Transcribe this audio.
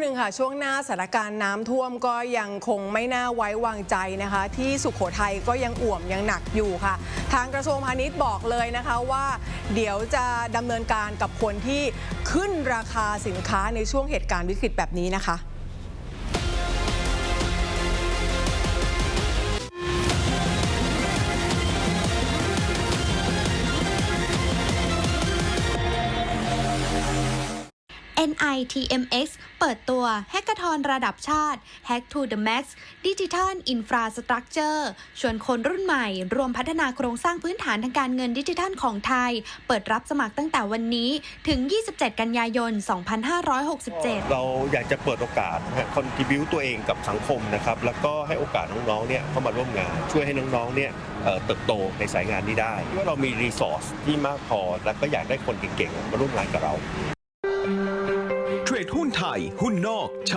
หนึ่งค่ะ ช่วงหน้าสถานการณ์น้ำท่วมก็ยังคงไม่น่าไว้วางใจนะคะ ที่สุขโขทัยก็ยังอ่วมยังหนักอยู่ค่ะ ทางกระทรวงพาณิชย์บอกเลยนะคะว่า เดี๋ยวจะดำเนินการกับคนที่ขึ้นราคาสินค้าในช่วงเหตุการณ์วิกฤตแบบนี้นะคะ NITMX เปิดตัวแฮก a t ทอนระดับชาติ Hack to the Max Digital Infrastructure ชวนคนรุ่นใหม่ รวมพัฒนาโครงสร้างพื้นฐานทางการเงินดิจิทัลของไทย เปิดรับสมัครตั้งแต่วันนี้ถึง 27 กันยายน 2567 เราอยากจะเปิดโอกาสคอนทิบิวตัวเองกับสังคมนะครับ แล้วก็ให้โอกาสน้องๆ เนี่ยเข้ามาร่วมงาน ช่วยให้น้องๆ เนี่ยเติบโตในสายงานนี้ได้ว่าเรามีรีซอสที่มากพอ แล้วก็อยากได้คนเก่งๆ มาร่วมงานกับเรา รดหุ้นไทย หุ้นนอกใช้